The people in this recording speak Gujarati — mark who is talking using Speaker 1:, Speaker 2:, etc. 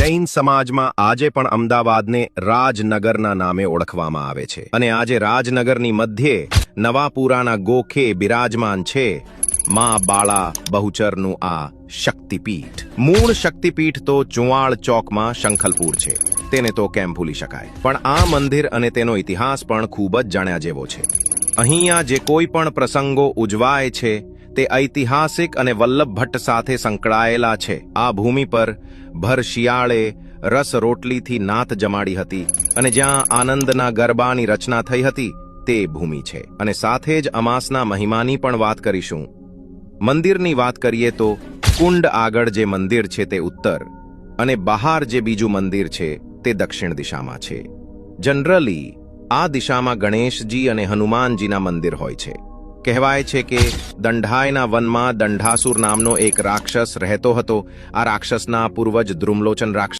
Speaker 1: જૈન સમાજમાં આજે પણ અમદાવાદને રાજનગરના નામે ઓળખવામાં આવે છે. અને આજે રાજનગરની મધ્યે નવાપુરાના ગોખે બિરાજમાન છે માં બાળા બહુચરનું આ શક્તિપીઠ. મૂળ શક્તિપીઠ તો ચુવાળ ચોકમાં શંખલપુર છે. તેને તો કેમ ભૂલી શકાય? પણ આ મંદિર અને તેનો ઇતિહાસ પણ ખૂબ જ જાણ્યા જેવો છે. અહીંયા જે કોઈ પણ પ્રસંગો ઉજવાય છે તે ઐતિહાસિક અને વલ્લભ ભટ્ટ સાથે સંકળાયેલા છે. આ ભૂમિ પર ભર શિયાળે રસ રોટલીથી નાત જમાડી હતી અને જ્યાં આનંદના ગરબાની રચના થઈ હતી, તે ભૂમિ છે. અને સાથે જ અમાસના મહિમાની પણ વાત કરીશું. મંદિરની વાત કરીએ તો કુંડ આગળ જે મંદિર છે તે ઉત્તર અને બહાર જે બીજું મંદિર છે, તે દક્ષિણ દિશામાં છે. જનરલી આ દિશામાં ગણેશજી અને હનુમાનજીના મંદિર હોય છે. કહેવાય છે કે દંઢાયના વનમાં દંઢાસુર નામનો એક રાક્ષસ રહેતો હતો. આ રાક્ષસના પૂર્વજ દ્રુમલોચન રાક્ષસ